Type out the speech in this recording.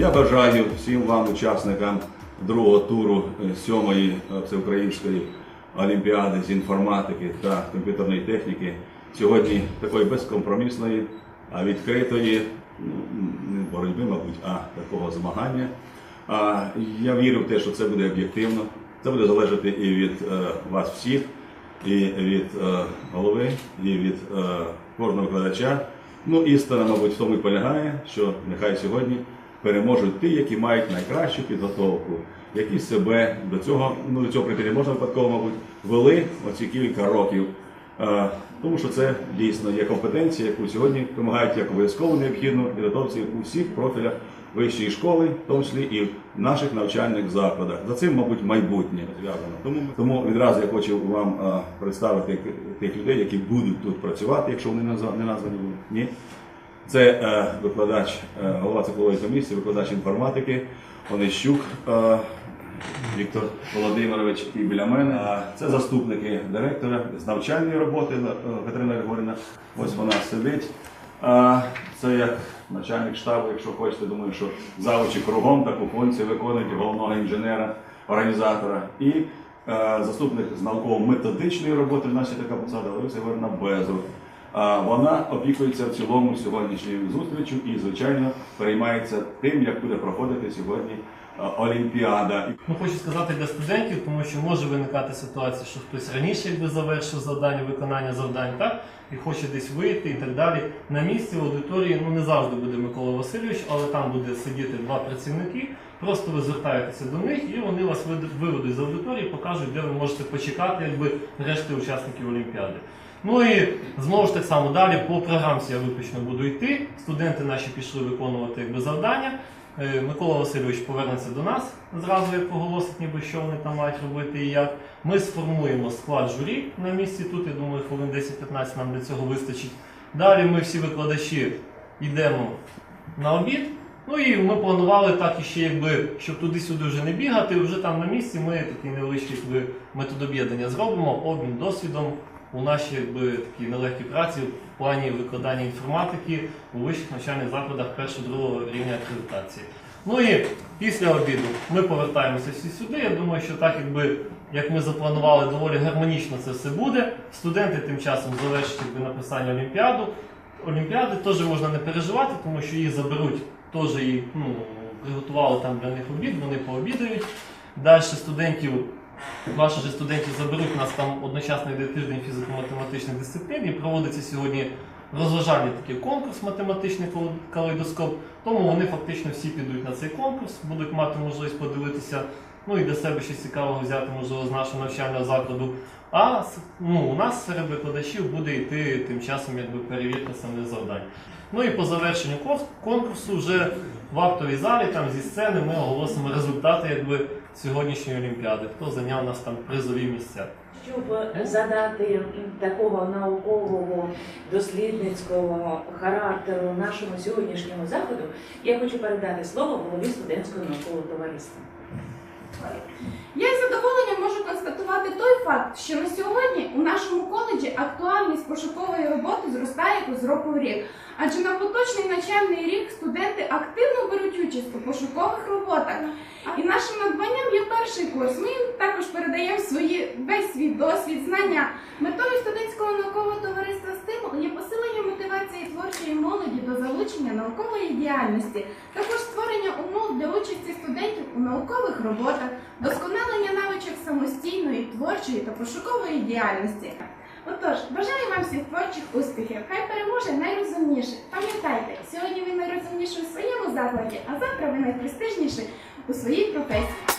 Я бажаю всім вам, учасникам другого туру е, сьомої е, всеукраїнської олімпіади з інформатики та комп'ютерної техніки, сьогодні такої безкомпромісної, а відкритої не боротьби, мабуть, а такого змагання. Я вірю в те, що це буде об'єктивно. Це буде залежати і від е, вас всіх, і від голови, і від кожного викладача. Ну, істина, мабуть, в тому і полягає, що нехай сьогодні переможуть ті, які мають найкращу підготовку, які себе до цього, ну до цього прийти не можна випадково, мабуть, вели оці кілька років. Е, Тому що це дійсно є компетенція, яку сьогодні вимагають як обов'язково необхідну підготовці у всіх профілях вищої школи, в тому числі і в наших навчальних закладах. За цим, мабуть, майбутнє зв'язано. Тому, тому відразу я хочу вам е, представити тих людей, які будуть тут працювати, якщо вони не названі будуть. Ні. Це е, викладач, е, голова циклової комісії, викладач інформатики Онищук е, Віктор Володимирович і біля мене. А це заступники директора з навчальної роботи е, Катерина Григорівна. Ось вона сидить. А, це як начальник штабу, якщо хочете, думаю, що завучі кругом таку функцію виконують головного інженера, організатора. І е, заступник з науково-методичної роботи, в нас така посада, Лариса Ігорівна Безрук. Вона опікується в цілому сьогоднішньою зустрічю і, звичайно, переймається тим, як буде проходити сьогодні Олімпіада. Ну, хочу сказати для студентів, тому що може виникати ситуація, що хтось раніше якби завершив завдання, виконання завдань, так? І хоче десь вийти і так далі. На місці в аудиторії ну не завжди буде Микола Васильович, але там буде сидіти два працівники. Просто ви звертаєтеся до них і вони вас виведуть з аудиторії, покажуть, де ви можете почекати, якби решти учасників Олімпіади. Ну і знову ж так само далі по програмці я виключно буду йти. Студенти наші пішли виконувати якби завдання. Е, Микола Васильович повернеться до нас зразу, як оголосить, ніби що вони там мають робити і як. Ми сформуємо склад журі на місці тут. Я думаю, хвилин 10-15 нам для цього вистачить. Далі ми всі викладачі йдемо на обід. Ну і ми планували так іще, якби, щоб туди-сюди вже не бігати. Вже там на місці ми такий невеличкий якби, метод об'єднання зробимо, обмін досвідом у нашій якби, такій нелегкій праці в плані викладання інформатики у вищих навчальних закладах першого-другого рівня акредитації. Ну і після обіду ми повертаємося всі сюди. Я думаю, що так, якби як ми запланували, доволі гармонічно це все буде. Студенти тим часом завершать якби, написання олімпіаду. Олімпіади теж можна не переживати, тому що їх заберуть, теж і ну, приготували там для них обід, вони пообідають. Далі студентів, ваших же студентів заберуть, у нас там одночасно йде тиждень фізико-математичних дисциплін і проводиться сьогодні розважальний такий конкурс математичний кал- калейдоскоп. Тому вони фактично всі підуть на цей конкурс, будуть мати можливість подивитися, ну і для себе щось цікавого взяти, можливо, з нашого навчального закладу. А ну, у нас серед викладачів буде йти тим часом якби перевірка самих завдань. Ну і по завершенню конкурсу вже в актовій залі, там зі сцени, ми оголосимо результати якби, сьогоднішньої олімпіади. Хто зайняв нас там призові місця. Щоб задати такого наукового дослідницького характеру нашому сьогоднішньому заходу, я хочу передати слово голові студентського наукового товариства. Я із задоволенням можу констатувати той факт, що на сьогодні у нашому коледжі актуальність пошукової роботи зростає з року в рік. Адже на поточний навчальний рік студенти активно беруть участь у пошукових роботах. І нашим надбанням є перший курс. Ми їм також передаємо свої весь свій досвід, знання. Метою студентського наукового товариства стимул є посилення мотивації творчої молоді до залучення наукової діяльності, умов для участі студентів у наукових роботах, досконалення навичок самостійної, творчої та пошукової діяльності. Отож, бажаю вам всіх творчих успіхів. Хай переможе найрозумніший. Пам'ятайте, сьогодні ви найрозумніші у своєму закладі, а завтра ви найпрестижніші у своїй професії.